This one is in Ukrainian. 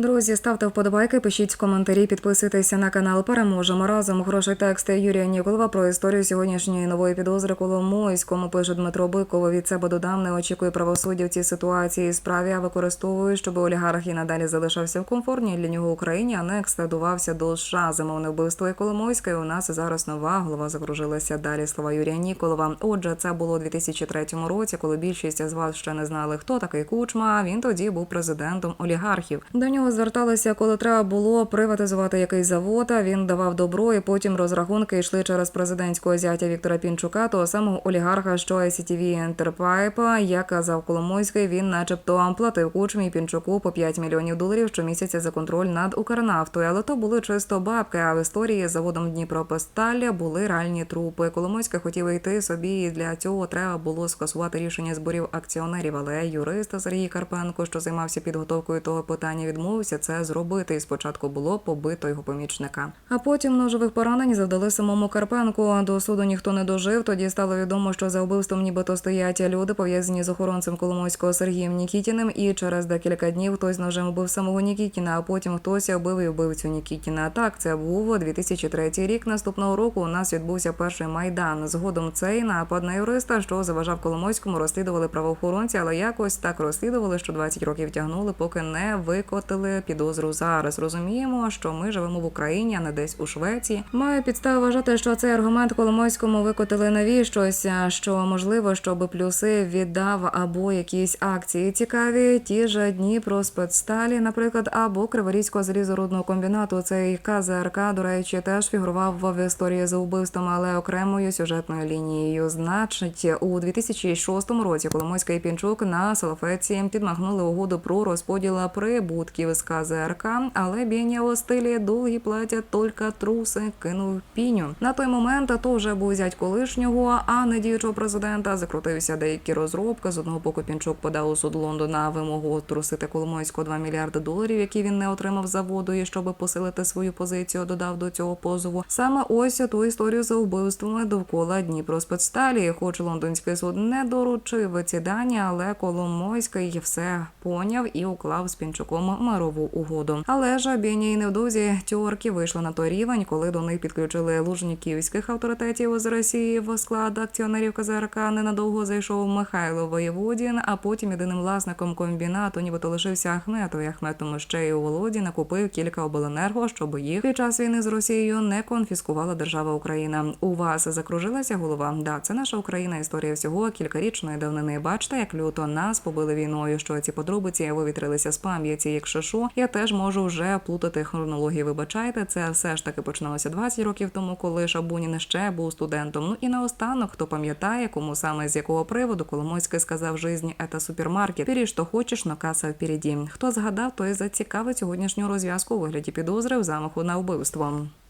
Друзі, ставте вподобайки, пишіть коментарі, підписуйтеся на канал. Переможемо разом. Хороший текст Юрія Ніколова про історію сьогоднішньої нової підозри Коломойському. Пише Дмитро Биков. Від себе додам не очікує правосуддя в цій ситуації. Справі а використовую, щоб олігарх і надалі залишався в комфортній для нього Україні, а не до США. Замовне вбивство і Коломойська. І у нас зараз нова голова закружилася. Далі слова Юрія Ніколова. Отже, це було у 2003 році, коли більшість з вас ще не знали, хто такий кучма. Він тоді був президентом олігархів. До нього зверталися, коли треба було приватизувати якийсь завод. а Він давав добро, і потім розрахунки йшли через президентського зятя Віктора Пінчука, того самого олігарха, що ICTV Enterpipe. Як казав Коломойський, він, начебто, платив кучмі Пінчуку по 5 мільйонів доларів щомісяця за контроль над Укрнафтою. Але то були чисто бабки. А в історії з заводом Дніпропосталь були реальні трупи. Коломойський хотів йти собі, і для цього треба було скасувати рішення зборів акціонерів. Але юрист Сергій Карпенко, що займався підготовкою того питання, відмовився це зробити. І спочатку було побито його помічника. А потім ножових поранень завдали самому Карпенку. До суду ніхто не дожив. Тоді стало відомо, що за вбивством нібито стоять люди, пов'язані з охоронцем Коломойського Сергієм Нікітіним. І через декілька днів хтось ножем убив самого Нікітіна, а потім хтось убив і вбивцю Нікітіна. Так, це був 2003 рік. Наступного року у нас відбувся перший майдан. Згодом цей напад на юриста, що заважав Коломойському, розслідували правоохоронці, але якось так розслідували, що 20 років тягнули, поки не викотили підозру зараз. Розуміємо, що ми живемо в Україні, а не десь у Швеції. Маю підстави вважати, що цей аргумент Коломойському викотили навіщось, що можливо, щоб плюси віддав або якісь акції цікаві, ті ж дні про спецсталі, наприклад, або Криворізького залізорудного комбінату. Цей КЗРК, до речі, теж фігурував в історії за вбивством, але окремою сюжетною лінією. Значить, у 2006 році Коломойська і Пінчук на Салафеці підмахнули угоду про розподіл прибутків з КЗРК, але бійня у стилі довгі платять тільки труси, кинув піню. На той момент то вже був зять колишнього, а не діючого президента. Закрутився деякі розробки. З одного боку Пінчук подав у суд Лондона вимогу трусити Коломойського 2 мільярди доларів, які він не отримав за воду, і щоб посилити свою позицію, додав до цього позову. Саме ось ту історію за вбивствами довкола Дніпроспецсталі. Хоч лондонський суд не доручив ці дані, але Коломойський все поняв і уклав з Пінчуком мирову угоду. Але ж обійні невдовзі тьорки вийшли на той рівень, коли до них підключили лужніківських авторитетів з Росії в склад акціонерів КЗРК. Ненадовго зайшов Михайло Воєводін, а потім єдиним власником комбінату, нібито лишився Ахметов. І Ахмет тому ще й у Володі накупив кілька обленерго, щоб їх під час війни з Росією не конфіскувала держава Україна. У вас закружилася голова? Да, це наша Україна. Історія всього кількарічної давнини. Бачите, як люто нас побили війною. Що ці подробиці вивітрилися з пам'яті. Якщо що, я теж можу вже плутати хронології. Вибачайте, це все ж таки починалося 20 років тому, коли Шабунін ще був студентом. Ну і наостанок, хто пам'ятає, кому саме з якого приводу Коломойський сказав жизнь це супермаркет. Бери, що хочеш, но каса впереді. Хто згадав, той зацікавить сьогоднішню розв'язку у вигляді підозри в замаху на вбивство.